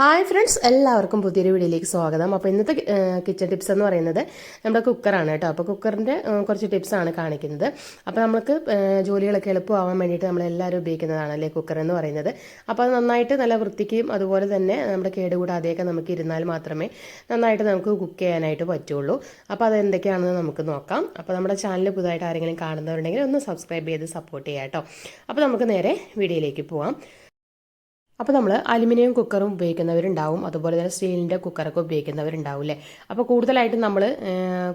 Hi friends എല്ലാവർക്കും പുതിയൊരു വീഡിയോയിലേക്ക് സ്വാഗതം. അപ്പോൾ ഇന്നത്തെ കിച്ചൺ ടിപ്സ് എന്ന് പറയുന്നത് നമ്മുടെ കുക്കറാണ് കേട്ടോ. അപ്പോൾ കുക്കറിന്റെ കുറച്ച് ടിപ്സാണ് കാണിക്കുന്നത്. അപ്പോൾ നമുക്ക് ജോലികളൊക്കെ എളുപ്പമാവാൻ വേണ്ടിയിട്ട് നമ്മൾ എല്ലാവരും ഉപയോഗിക്കുന്നതാണ് അല്ലേ കുക്കർ എന്ന് പറയുന്നത്. അപ്പോൾ അത് നന്നായിട്ട് നല്ല വൃത്തിക്കും അതുപോലെ തന്നെ നമ്മുടെ കേടുകൂടാതെയൊക്കെ നമുക്ക് ഇരുന്നാൽ മാത്രമേ നന്നായിട്ട് നമുക്ക് കുക്ക് ചെയ്യാനായിട്ട് പറ്റുള്ളൂ. അപ്പോൾ അത് എന്തൊക്കെയാണെന്ന് നമുക്ക് നോക്കാം. അപ്പോൾ നമ്മുടെ ചാനൽ പുതുതായിട്ട് ആരെങ്കിലും കാണുന്നവരുണ്ടെങ്കിൽ ഒന്ന് സബ്സ്ക്രൈബ് ചെയ്ത് സപ്പോർട്ട് ചെയ്യാം കേട്ടോ. അപ്പോൾ നമുക്ക് നേരെ വീഡിയോയിലേക്ക് പോവാം. അപ്പോൾ നമ്മൾ അലുമിനിയം കുക്കറും ഉപയോഗിക്കുന്നവരുണ്ടാവും. അതുപോലെ തന്നെ സ്റ്റീലിന്റെ കുക്കറൊക്കെ ഉപയോഗിക്കുന്നവരുണ്ടാവും അല്ലേ അപ്പോൾ കൂടുതലായിട്ടും നമ്മൾ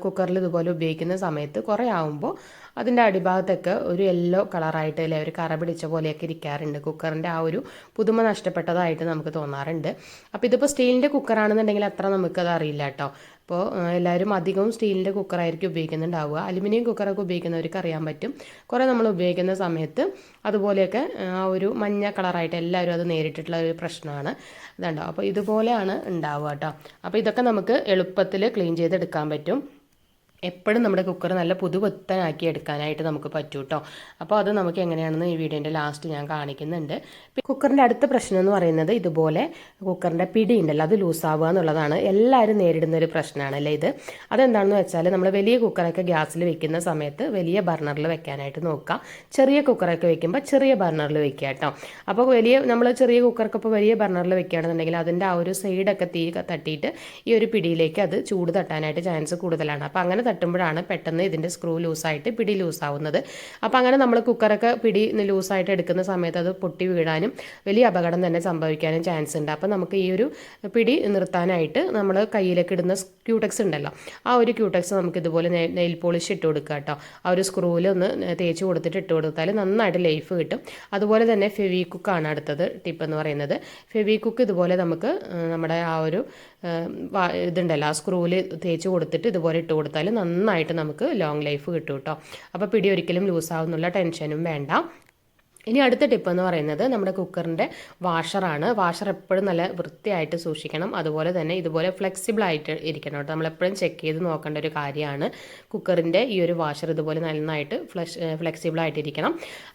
കുക്കറിൽ ഇതുപോലെ ഉപയോഗിക്കുന്ന സമയത്ത് കുറേ ആകുമ്പോൾ അതിന്റെ അടിഭാഗത്തൊക്കെ ഒരു യെല്ലോ കളറായിട്ട് അല്ലെ ഒരു കറ പിടിച്ച പോലെയൊക്കെ ഇരിക്കാറുണ്ട്. കുക്കറിന്റെ ആ ഒരു പുതുമ നഷ്ടപ്പെട്ടതായിട്ട് നമുക്ക് തോന്നാറുണ്ട്. അപ്പോൾ ഇതിപ്പോൾ സ്റ്റീലിന്റെ കുക്കറാണെന്നുണ്ടെങ്കിൽ അത്ര നമുക്കത് അറിയില്ല കേട്ടോ അപ്പോൾ എല്ലാവരും അധികവും സ്റ്റീലിന്റെ കുക്കറായിരിക്കും ഉപയോഗിക്കുന്നുണ്ടാവുക. അലുമിനിയം കുക്കറൊക്കെ ഉപയോഗിക്കുന്നവർക്ക് അറിയാൻ പറ്റും. കുറേ നമ്മൾ ഉപയോഗിക്കുന്ന സമയത്ത് അതുപോലെയൊക്കെ ആ ഒരു മഞ്ഞ കളറായിട്ട് എല്ലാവരും അത് നേരിട്ടിട്ടുള്ള ഒരു പ്രശ്നമാണ്. ഇതുണ്ടാവും അപ്പോൾ ഇതുപോലെയാണ് ഉണ്ടാവുക കേട്ടോ. അപ്പോൾ ഇതൊക്കെ നമുക്ക് എളുപ്പത്തിൽ ക്ലീൻ ചെയ്തെടുക്കാൻ പറ്റും. എപ്പോഴും നമ്മുടെ കുക്കർ നല്ല പുതുപുത്തനാക്കി എടുക്കാനായിട്ട് നമുക്ക് പറ്റൂ കേട്ടോ അപ്പോൾ അത് നമുക്ക് എങ്ങനെയാണെന്ന് ഈ വീഡിയോന്റെ ലാസ്റ്റ് ഞാൻ കാണിക്കുന്നുണ്ട്. കുക്കറിന്റെ അടുത്ത പ്രശ്നം എന്ന് പറയുന്നത് ഇതുപോലെ കുക്കറിന്റെ പിടി ഉണ്ടല്ലോ അത് ലൂസാവുക എന്നുള്ളതാണ്. എല്ലാവരും നേരിടുന്ന ഒരു പ്രശ്നമാണ് അല്ലേ ഇത്. അതെന്താണെന്ന് വെച്ചാൽ നമ്മൾ വലിയ കുക്കറൊക്കെ ഗ്യാസിൽ വെക്കുന്ന സമയത്ത് വലിയ ബർണറിൽ വെക്കാനായിട്ട് നോക്കുക. ചെറിയ കുക്കറൊക്കെ വെക്കുമ്പോൾ ചെറിയ ബർണറിൽ വെക്കുക കേട്ടോ അപ്പോൾ വലിയ നമ്മൾ ചെറിയ കുക്കറൊക്കെ ഇപ്പോൾ വലിയ ബർണറിൽ വെക്കുകയാണെന്നുണ്ടെങ്കിൽ അതിന്റെ ആ ഒരു സൈഡൊക്കെ തീ തട്ടിയിട്ട് ഈ ഒരു പിടിയിലേക്ക് അത് ചൂട് തട്ടാനായിട്ട് ചാൻസ് കൂടുതലാണ്. അപ്പോൾ അങ്ങനെ തട്ടുമ്പോഴാണ് പെട്ടെന്ന് ഇതിന്റെ സ്ക്രൂ ലൂസായിട്ട് പിടി ലൂസാവുന്നത്. അപ്പോൾ അങ്ങനെ നമ്മൾ കുക്കറൊക്കെ പിടി ലൂസായിട്ട് എടുക്കുന്ന സമയത്ത് അത് പൊട്ടി വീഴാനും വലിയ അപകടം തന്നെ സംഭവിക്കാനും ചാൻസ് ഉണ്ട്. അപ്പോൾ നമുക്ക് ഈ ഒരു പിടി നിർത്താനായിട്ട് നമ്മൾ കയ്യിലേക്ക് ഇടുന്ന ക്യൂടെക്സ് ഉണ്ടല്ലോ ആ ഒരു ക്യൂടെക്സ് നമുക്ക് ഇതുപോലെ നെയിൽ പോളിഷ് ഇട്ട് കൊടുക്കുക കേട്ടോ ആ ഒരു സ്ക്രൂവിൽ ഒന്ന് തേച്ച് കൊടുത്തിട്ട് ഇട്ട് കൊടുത്താൽ നന്നായിട്ട് ലൈഫ് കിട്ടും. അതുപോലെ തന്നെ ഫെവി കുക്കാണ് അടുത്തത് ടിപ്പ് എന്ന് പറയുന്നത്. ഫെവി കുക്ക് ഇതുപോലെ നമുക്ക് നമ്മുടെ ആ ഒരു ഇതുണ്ടല്ലോ ആ സ്ക്രൂവിൽ തേച്ച് കൊടുത്തിട്ട് ഇതുപോലെ ഇട്ട് കൊടുത്താൽ നന്നായിട്ട് നമുക്ക് ലോങ് ലൈഫ് കിട്ടും കേട്ടോ അപ്പോൾ പിടി ഒരിക്കലും ലൂസ് ആവുന്നുള്ള ടെൻഷനും വേണ്ട. ഇനി അടുത്ത ടിപ്പ് എന്ന് പറയുന്നത് നമ്മുടെ കുക്കറിന്റെ വാഷറാണ് വാഷർ എപ്പോഴും നല്ല വൃത്തിയായിട്ട് സൂക്ഷിക്കണം. അതുപോലെ തന്നെ ഇതുപോലെ ഫ്ലെക്സിബിൾ ആയിട്ട് ഇരിക്കണം കേട്ടോ. നമ്മളെപ്പോഴും ചെക്ക് ചെയ്ത് നോക്കേണ്ട ഒരു കാര്യമാണ് കുക്കറിന്റെ ഈ ഒരു വാഷർ ഇതുപോലെ നന്നായിട്ട് ഫ്ലഷ് ഫ്ലെക്സിബിൾ ആയിട്ടിരിക്കണം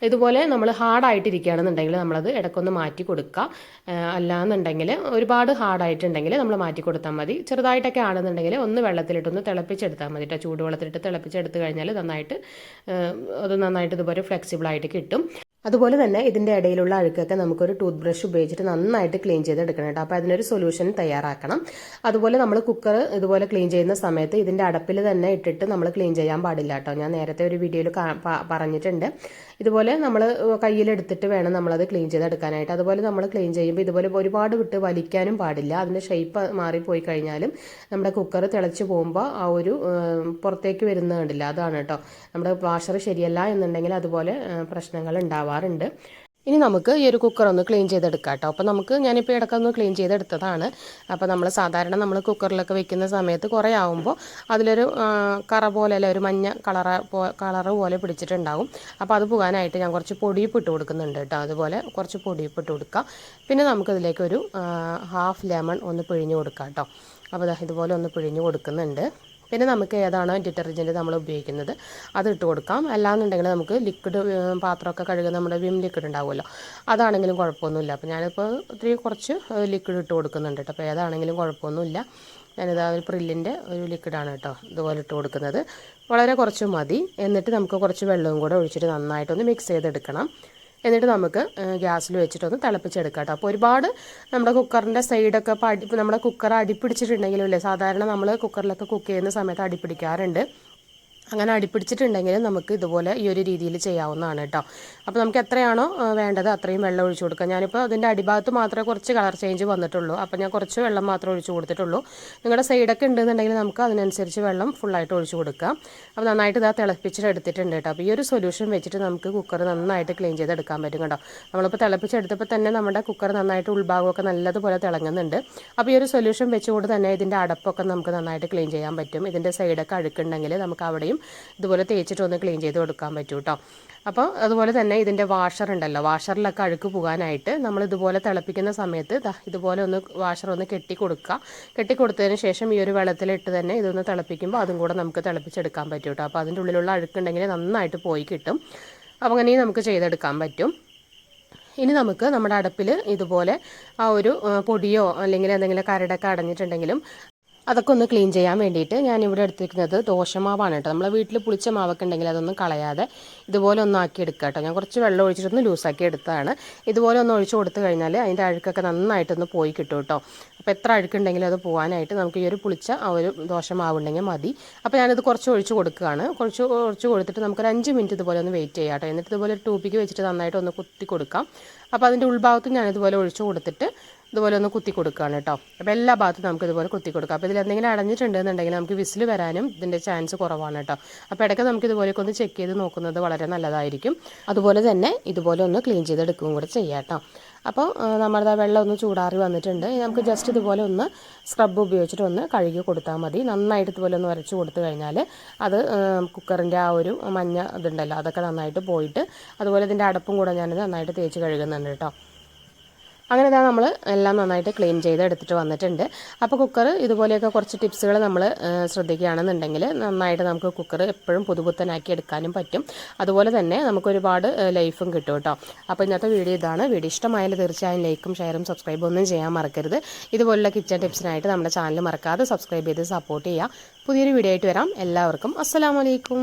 ഇതുപോലെ നമ്മൾ ഹാർഡായിട്ടിരിക്കുകയാണെന്നുണ്ടെങ്കിൽ നമ്മളത് ഇടയ്ക്കൊന്ന് മാറ്റി കൊടുക്കുക. അല്ലാന്നുണ്ടെങ്കിൽ ഒരുപാട് ഹാർഡായിട്ടുണ്ടെങ്കിൽ നമ്മൾ മാറ്റി കൊടുത്താൽ മതി. ചെറുതായിട്ടൊക്കെ ആണെന്നുണ്ടെങ്കിൽ ഒന്ന് വെള്ളത്തിലിട്ടൊന്ന് തിളപ്പിച്ചെടുത്താൽ മതി കേട്ടോ. ചൂടുവെള്ളത്തിലിട്ട് തിളപ്പിച്ചെടുത്ത് കഴിഞ്ഞാൽ നന്നായിട്ട് അത് നന്നായിട്ട് ഇതുപോലെ ഫ്ലെക്സിബിൾ ആയിട്ട് കിട്ടും. അതുപോലെ തന്നെ ഇതിന്റെ ഇടയിലുള്ള അഴുക്കൊക്കെ നമുക്കൊരു ടൂത്ത് ബ്രഷ് ഉപയോഗിച്ചിട്ട് നന്നായിട്ട് ക്ലീൻ ചെയ്തെടുക്കണം കേട്ടോ. അപ്പോൾ അതിനൊരു സൊല്യൂഷൻ തയ്യാറാക്കണം. അതുപോലെ നമ്മൾ കുക്കർ ഇതുപോലെ ക്ലീൻ ചെയ്യുന്ന സമയത്ത് ഇതിന്റെ അടപ്പിൽ തന്നെ ഇട്ടിട്ട് നമ്മൾ ക്ലീൻ ചെയ്യാൻ പാടില്ല കേട്ടോ. ഞാൻ നേരത്തെ ഒരു വീഡിയോയിൽ പറഞ്ഞിട്ടുണ്ട്. ഇതുപോലെ നമ്മൾ കയ്യിലെടുത്തിട്ട് വേണം നമ്മളത് ക്ലീൻ ചെയ്തെടുക്കാനായിട്ട്. അതുപോലെ നമ്മൾ ക്ലീൻ ചെയ്യുമ്പോൾ ഇതുപോലെ ഒരുപാട് വിട്ട് വലിക്കാനും പാടില്ല. അതിന്റെ ഷേപ്പ് മാറിപ്പോയി കഴിഞ്ഞാലും നമ്മുടെ കുക്കർ തിളച്ച് പോകുമ്പോൾ ആ ഒരു പുറത്തേക്ക് വരുന്നത് കണ്ടില്ല. അതാണ് കേട്ടോ നമ്മുടെ വാഷർ ശരിയല്ല എന്നുണ്ടെങ്കിൽ അതുപോലെ പ്രശ്നങ്ങൾ ഉണ്ടാവാറുണ്ട്. ഇനി നമുക്ക് ഈ ഒരു കുക്കർ ഒന്ന് ക്ലീൻ ചെയ്തെടുക്കാം കേട്ടോ അപ്പോൾ നമുക്ക് ഞാനിപ്പോൾ ഇടയ്ക്കൊന്ന് ക്ലീൻ ചെയ്തെടുത്തതാണ്. അപ്പോൾ നമ്മൾ സാധാരണ നമ്മൾ കുക്കറിലൊക്കെ വെക്കുന്ന സമയത്ത് കുറേ ആകുമ്പോൾ അതിലൊരു കറ പോലെ അല്ല ഒരു മഞ്ഞ കളറ പോ കളറ് പോലെ പിടിച്ചിട്ടുണ്ടാവും. അപ്പോൾ അത് പോകാനായിട്ട് ഞാൻ കുറച്ച് പൊടിയിപ്പ് ഇട്ട് കൊടുക്കുന്നുണ്ട് കേട്ടോ അതുപോലെ കുറച്ച് പൊടിയിപ്പ് ഇട്ട് കൊടുക്കുക പിന്നെ നമുക്കതിലേക്ക് ഒരു ഹാഫ് ലെമൺ ഒന്ന് പിഴിഞ്ഞ് കൊടുക്കാം കേട്ടോ അപ്പോൾ ഇതുപോലെ ഒന്ന് പിഴിഞ്ഞ് കൊടുക്കുന്നുണ്ട്. പിന്നെ നമുക്ക് ഏതാണോ ഡിറ്റർജന്റ് നമ്മൾ ഉപയോഗിക്കുന്നത്. അത് ഇട്ട് കൊടുക്കാം. അല്ലാന്നുണ്ടെങ്കിൽ നമുക്ക് ലിക്വിഡ് പാത്രമൊക്കെ കഴുകുന്ന നമ്മുടെ വിം ലിക്വിഡ് ഉണ്ടാവുമല്ലോ. അതാണെങ്കിലും കുഴപ്പമൊന്നുമില്ല. അപ്പോൾ ഞാനിപ്പോൾ ഒത്തിരി കുറച്ച് ലിക്വിഡ് ഇട്ട് കൊടുക്കുന്നുണ്ട് കേട്ടോ. അപ്പോൾ ഏതാണെങ്കിലും കുഴപ്പമൊന്നുമില്ല. ഞാനിതാ ഒരു പ്രില്ലിന്റെ ഒരു ലിക്വിഡാണ് കേട്ടോ ഇതുപോലെ ഇട്ട് കൊടുക്കുന്നത്. വളരെ കുറച്ച് മതി. എന്നിട്ട് നമുക്ക് കുറച്ച് വെള്ളവും കൂടെ ഒഴിച്ചിട്ട് നന്നായിട്ടൊന്ന് മിക്സ് ചെയ്തെടുക്കണം. എന്നിട്ട് നമുക്ക് ഗ്യാസിൽ വെച്ചിട്ടൊന്ന് തിളപ്പിച്ചെടുക്കാം കേട്ടോ. അപ്പോൾ ഒരുപാട് നമ്മുടെ കുക്കറിന്റെ സൈഡൊക്കെ ഇപ്പോൾ നമ്മുടെ കുക്കർ അടിപ്പിടിച്ചിട്ടുണ്ടെങ്കിലും അല്ലേ സാധാരണ നമ്മൾ കുക്കറിലൊക്കെ കുക്ക് ചെയ്യുന്ന സമയത്ത് അടിപ്പിടിക്കാറുണ്ട്. അങ്ങനെ അടിപ്പിടിച്ചിട്ടുണ്ടെങ്കിൽ നമുക്ക് ഇതുപോലെ ഈ ഒരു രീതിയിൽ ചെയ്യാവുന്നതാണ് കേട്ടോ. അപ്പോൾ നമുക്ക് എത്രയാണോ വേണ്ടത് അത്രയും വെള്ളം ഒഴിച്ചു കൊടുക്കുക ഞാനിപ്പോൾ അതിന്റെ അടിഭാഗത്ത് മാത്രമേ കുറച്ച് കളർ ചേഞ്ച് വന്നിട്ടുള്ളൂ. അപ്പോൾ ഞാൻ കുറച്ച് വെള്ളം മാത്രമേ ഒഴിച്ചു കൊടുത്തിട്ടുള്ളൂ. നിങ്ങളുടെ സൈഡൊക്കെ ഉണ്ടെന്നുണ്ടെങ്കിൽ നമുക്ക് അതിനനുസരിച്ച് വെള്ളം ഫുള്ളായിട്ട് ഒഴിച്ചു കൊടുക്കാം. അപ്പോൾ നന്നായിട്ട് ഇതാ തിളപ്പിച്ചിട്ടെടുത്തിട്ടുണ്ട് കേട്ടോ. അപ്പോൾ ഈ ഒരു സൊല്യൂഷൻ വെച്ചിട്ട് നമുക്ക് കുക്കർ നന്നായിട്ട് ക്ലീൻ ചെയ്തെടുക്കാൻ പറ്റും കേട്ടോ. നമ്മളിപ്പോൾ തിളപ്പിച്ചെടുത്തപ്പോൾ തന്നെ നമ്മുടെ കുക്കർ നന്നായിട്ട് ഉൾഭാഗമൊക്കെ നല്ലതുപോലെ തിളങ്ങുന്നുണ്ട്. അപ്പോൾ ഈ ഒരു സൊല്യൂഷൻ വെച്ചുകൊണ്ട് തന്നെ ഇതിന്റെ അടപ്പൊക്കെ നമുക്ക് നന്നായിട്ട് ക്ലീൻ ചെയ്യാൻ പറ്റും. ഇതിന്റെ സൈഡൊക്കെ അഴുക്കുണ്ടെങ്കിൽ നമുക്ക് അവിടെയും ഇതുപോലെ തേച്ചിട്ട് ഒന്ന് ക്ലീൻ ചെയ്ത് കൊടുക്കാൻ പറ്റും കേട്ടോ അപ്പോൾ അതുപോലെ തന്നെ ഇതിന്റെ വാഷർ ഉണ്ടല്ലോ. വാഷറിലൊക്കെ അഴുക്ക് പോകാനായിട്ട് നമ്മൾ ഇതുപോലെ തിളപ്പിക്കുന്ന സമയത്ത് ഇതുപോലെ ഒന്ന് വാഷർ ഒന്ന് കെട്ടി കൊടുക്കുക. കെട്ടി കൊടുത്തതിന് ശേഷം ഈ ഒരു വെള്ളത്തിലിട്ട് തന്നെ ഇതൊന്ന് തിളപ്പിക്കുമ്പോൾ അതും കൂടെ നമുക്ക് തിളപ്പിച്ചെടുക്കാൻ പറ്റും കേട്ടോ അപ്പോൾ അതിന്റെ ഉള്ളിലുള്ള അഴുക്കുണ്ടെങ്കിൽ നന്നായിട്ട് പോയി കിട്ടും. അപ്പോൾ അങ്ങനെ നമുക്ക് ചെയ്തെടുക്കാൻ പറ്റും. ഇനി നമുക്ക് നമ്മുടെ അടുപ്പിൽ ഇതുപോലെ ആ ഒരു പൊടിയോ അല്ലെങ്കിൽ എന്തെങ്കിലും കരടൊക്കെ അടഞ്ഞിട്ടുണ്ടെങ്കിലും അതൊക്കെ ഒന്ന് ക്ലീൻ ചെയ്യാൻ വേണ്ടിയിട്ട് ഞാൻ ഇവിടെ എടുത്തിരിക്കുന്നത് ദോശമാവാണ് കേട്ടോ. നമ്മളെ വീട്ടിൽ പുളിച്ച മാവൊക്കെ ഉണ്ടെങ്കിൽ അതൊന്നും കളയാതെ ഇതുപോലെ ഒന്ന് ആക്കി എടുക്കുക കേട്ടോ. ഞാൻ കുറച്ച് വെള്ളം ഒഴിച്ചിട്ടൊന്ന് ലൂസാക്കി എടുത്തതാണ്. ഇതുപോലെ ഒന്ന് ഒഴിച്ചു കൊടുത്തു കഴിഞ്ഞാൽ അതിന്റെ അഴുക്കൊക്കെ നന്നായിട്ടൊന്ന് പോയി കിട്ടും കേട്ടോ. അപ്പോൾ എത്ര അഴുക്കുണ്ടെങ്കിലും അത് പോകാനായിട്ട് നമുക്ക് ഈ ഒരു പുളിച്ച ആ ഒരു ദോശമാവ് ഉണ്ടെങ്കിൽ മതി. അപ്പോൾ ഞാനിത് കുറച്ച് ഒഴിച്ചു കൊടുക്കുകയാണ്. കുറച്ച് ഒഴിച്ച് കൊടുത്തിട്ട് നമുക്കൊരു അഞ്ച് മിനിറ്റ് ഇതുപോലെ ഒന്ന് വെയിറ്റ് ചെയ്യാം കേട്ടോ. എന്നിട്ട് ഇതുപോലെ ഒരു ടൂപ്പിക്ക് വെച്ചിട്ട് നന്നായിട്ട് ഒന്ന് കുത്തി കൊടുക്കാം. അപ്പോൾ അതിന്റെ ഉൾഭാഗത്ത് ഞാനിതുപോലെ ഒഴിച്ച് കൊടുത്തിട്ട് ഇതുപോലെ ഒന്ന് കുത്തി കൊടുക്കുകയാണ് കേട്ടോ. അപ്പോൾ എല്ലാ ഭാഗത്തും നമുക്ക് ഇതുപോലെ കുത്തി കൊടുക്കാം. അപ്പോൾ ഇതിൽ എന്തെങ്കിലും അടഞ്ഞിട്ടുണ്ടെന്നുണ്ടെങ്കിൽ നമുക്ക് വിസിൽ വരാനും ഇതിന്റെ ചാൻസ് കുറവാണ് കേട്ടോ. അപ്പോൾ ഇടയ്ക്ക് നമുക്ക് ഇതുപോലെയൊക്കെ ഒന്ന് ചെക്ക് ചെയ്ത് നോക്കുന്നത് വളരെ നല്ലതായിരിക്കും. അതുപോലെ തന്നെ ഇതുപോലെ ഒന്ന് ക്ലീൻ ചെയ്തെടുക്കുകയും കൂടെ ചെയ്യാം കേട്ടോ. അപ്പോൾ നമ്മുടെ വെള്ളം ഒന്ന് ചൂടാറി വന്നിട്ടുണ്ട്. നമുക്ക് ജസ്റ്റ് ഇതുപോലെ ഒന്ന് സ്ക്രബ് ഉപയോഗിച്ചിട്ട് ഒന്ന് കഴുകി കൊടുത്താൽ മതി. നന്നായിട്ട് ഇതുപോലെ ഒന്ന് വരച്ച് കൊടുത്തു കഴിഞ്ഞാൽ അത് കുക്കറിന്റെ ആ ഒരു മഞ്ഞ ഇതുണ്ടല്ലോ അതൊക്കെ നന്നായിട്ട് പോയിട്ട് അതുപോലെ ഇതിന്റെ അടപ്പും കൂടെ ഞാനിത് നന്നായിട്ട് തേച്ച് കഴുകുന്നുണ്ട് കേട്ടോ. അങ്ങനെ ഇതാ നമ്മൾ എല്ലാം നന്നായിട്ട് ക്ലീൻ ചെയ്ത് എടുത്തിട്ട് വന്നിട്ടുണ്ട്. അപ്പോൾ കുക്കർ ഇതുപോലെയൊക്കെ കുറച്ച് ടിപ്സുകൾ നമ്മൾ ശ്രദ്ധിക്കുകയാണെന്നുണ്ടെങ്കിൽ നന്നായിട്ട് നമുക്ക് കുക്കർ എപ്പോഴും പുതുപുത്തനാക്കി എടുക്കാനും പറ്റും. അതുപോലെ തന്നെ നമുക്ക് ഒരുപാട് ലൈഫും കിട്ടും കേട്ടോ അപ്പോൾ ഇന്നത്തെ വീഡിയോ ഇതാണ്. വീഡിയോ ഇഷ്ടമായാലും തീർച്ചയായും ലൈക്കും ഷെയറും സബ്സ്ക്രൈബും ഒന്നും ചെയ്യാൻ മറക്കരുത്. ഇതുപോലുള്ള കിച്ചൺ ടിപ്സിനായിട്ട് നമ്മുടെ ചാനൽ മറക്കാതെ സബ്സ്ക്രൈബ് ചെയ്ത് സപ്പോർട്ട് ചെയ്യുക പുതിയൊരു വീഡിയോ ആയിട്ട് വരാം. എല്ലാവർക്കും അസ്സലാമലൈക്കും